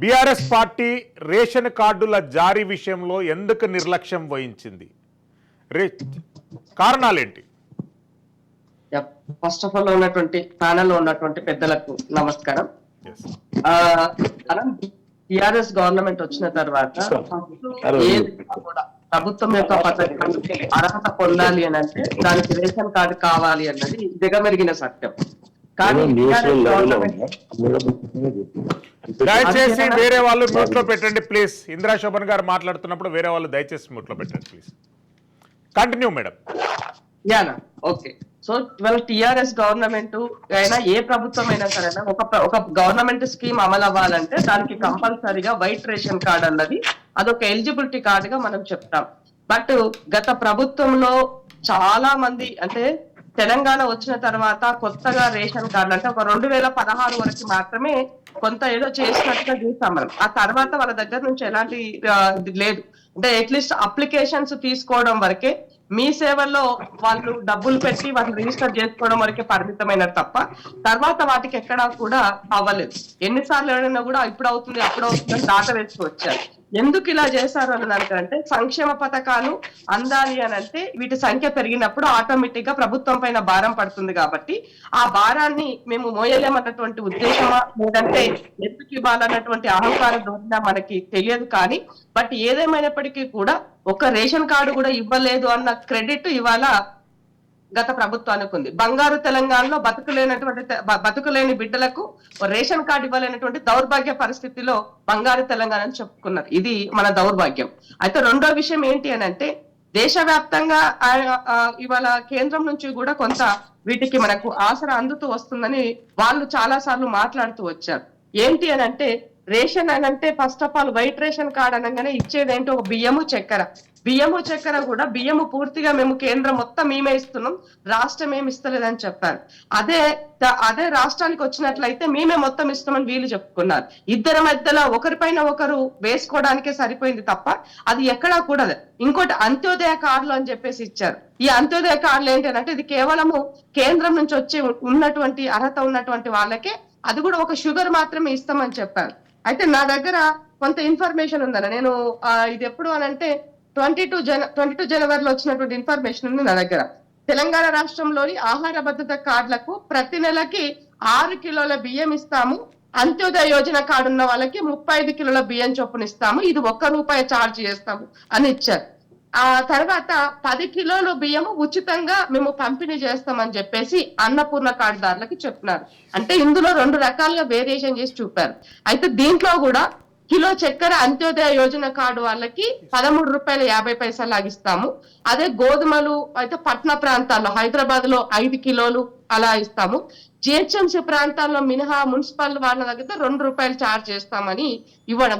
BRS party ration కార్డుల జారీ విషయంలో ఎందుకు నిర్లక్ష్యం వహించింది? రే కారణాలేంటి? ఫస్ట్ ఆఫ్ ఆల్ ఉన్నటువంటి ప్యానల్లో ఉన్నటువంటి పెద్దలకు నమస్కారం. టిఆర్ఎస్ గవర్నమెంట్ వచ్చిన తర్వాత ప్రభుత్వం యొక్క పథకం అర్హత పొందాలి అని అంటే దానికి రేషన్ కార్డు కావాలి అన్నది దిగమెరిగిన సత్యం. కానీ దయచేసి వేరే వాళ్ళు మ్యూట్లో పెట్టండి ప్లీజ్ ఇందిరా శోభన్ గారు మాట్లాడుతున్నప్పుడు వేరే వాళ్ళు దయచేసి మ్యూట్లో పెట్టండి ప్లీజ్ కంటిన్యూ మేడం యానా ఓకే. సో ఇవాళ టిఆర్ఎస్ గవర్నమెంట్ అయినా ఏ ప్రభుత్వం అయినా సరే ఒక ఒక గవర్నమెంట్ స్కీమ్ అమలు అవ్వాలంటే దానికి కంపల్సరీగా వైట్ రేషన్ కార్డ్ అన్నది అదొక ఎలిజిబిలిటీ కార్డ్గా మనం చెప్తాం. బట్ గత ప్రభుత్వంలో చాలా మంది అంటే తెలంగాణ వచ్చిన తర్వాత కొత్తగా రేషన్ కార్డు అంటే ఒక రెండు వేల పదహారు వరకు మాత్రమే కొంత ఏదో చేసినట్టుగా చూస్తాం మనం. ఆ తర్వాత వాళ్ళ దగ్గర నుంచి ఎలాంటి లేదు. అంటే అట్లీస్ట్ అప్లికేషన్స్ తీసుకోవడం వరకే మీ సేవల్లో వాళ్ళు డబ్బులు పెట్టి వాళ్ళు రిజిస్టర్ చేసుకోవడం వరకే పరిమితమైన తప్ప తర్వాత వాటికి ఎక్కడా కూడా అవ్వలేదు. ఎన్నిసార్లు ఏడైనా కూడా ఇప్పుడు అవుతుంది అప్పుడు అవుతుంది అని దాట వేసుకు వచ్చారు ఎందుకు ఇలా చేశారు అని దానికంటే సంక్షేమ పథకాలు అందాలి అని అంటే వీటి సంఖ్య పెరిగినప్పుడు ఆటోమేటిక్గా ప్రభుత్వం పైన భారం పడుతుంది కాబట్టి ఆ భారాన్ని మేము మోయలేమన్నటువంటి ఉద్దేశమా? లేదంటే ఎందుకు ఇవ్వాలన్నటువంటి అహంకారం ధోరణి మనకి తెలియదు కానీ బట్ ఏదేమైనప్పటికీ కూడా ఒక రేషన్ కార్డు కూడా ఇవ్వలేదు అన్న క్రెడిట్ ఇవాళ గత ప్రభుత్వానికి ఉంది. బంగారు తెలంగాణలో బతుకులేనటువంటి బతుకులేని బిడ్డలకు రేషన్ కార్డు ఇవ్వలేనటువంటి దౌర్భాగ్య పరిస్థితిలో బంగారు తెలంగాణ అని చెప్పుకున్నారు. ఇది మన దౌర్భాగ్యం. అయితే రెండో విషయం ఏంటి అని అంటే దేశవ్యాప్తంగా ఇవాళ కేంద్రం నుంచి కూడా కొంత వీటికి మనకు ఆసరా అందుతూ వస్తుందని వాళ్ళు చాలా సార్లు మాట్లాడుతూ వచ్చారు. ఏంటి అని అంటే రేషన్ అని అంటే first of all white ration card అనగానే ఇచ్చేది ఏంటో ఒక బియ్యము చక్కెర. బియ్యము చక్కెర కూడా బియ్యము పూర్తిగా మేము కేంద్రం మొత్తం మేమే ఇస్తున్నాం రాష్ట్రం ఏమి ఇస్తలేదని చెప్పారు. అదే అదే రాష్ట్రానికి వచ్చినట్లయితే మేమే మొత్తం ఇస్తామని వీళ్ళు చెప్పుకున్నారు. ఇద్దరి మధ్యలో ఒకరిపైన ఒకరు వేసుకోవడానికే సరిపోయింది తప్ప అది ఎక్కడా కూడా ఇంకోటి అంత్యోదయ కార్డులు అని చెప్పేసి ఇచ్చారు. ఈ అంత్యోదయ కార్డులు ఏంటంటే ఇది కేవలము కేంద్రం నుంచి వచ్చే ఉన్నటువంటి అర్హత ఉన్నటువంటి వాళ్ళకే అది కూడా ఒక షుగర్ మాత్రమే ఇస్తామని చెప్పారు. అయితే నా దగ్గర కొంత ఇన్ఫర్మేషన్ ఉందన్న. నేను ఇది ఎప్పుడు అని అంటే ట్వంటీ టూ జన ట్వంటీ టూ జనవరిలో వచ్చినటువంటి ఇన్ఫర్మేషన్ ఉంది నా దగ్గర. తెలంగాణ రాష్ట్రంలోని ఆహార భద్రత కార్డులకు ప్రతి నెలకి ఆరు కిలోల బియ్యం ఇస్తాము. అంత్యోదయ యోజన కార్డు ఉన్న వాళ్ళకి ముప్పై ఐదు కిలోల బియ్యం చొప్పున ఇస్తాము ఇది ఒక్క రూపాయి ఛార్జ్ చేస్తాము అని ఇచ్చారు. ఆ తర్వాత పది కిలోలు బియ్యము ఉచితంగా మేము పంపిణీ చేస్తామని చెప్పేసి అన్నపూర్ణ కార్డుదారులకి చెప్పినారు. అంటే ఇందులో రెండు రకాలుగా వేరియేషన్ చేసి చూపారు. అయితే దీంట్లో కూడా కిలో చక్కెర అంత్యోదయ యోజన కార్డు వాళ్ళకి పదమూడు రూపాయల యాభై పైసలు లాగిస్తాము. అదే గోధుమలు అయితే పట్టణ ప్రాంతాల్లో హైదరాబాద్లో ఐదు కిలోలు అలా ఇస్తాము. జిహెచ్ఎంసీ ప్రాంతాల్లో మినహా మున్సిపల్ వాళ్ళ దగ్గర రెండు రూపాయలు ఛార్జ్ చేస్తామని ఇవ్వడం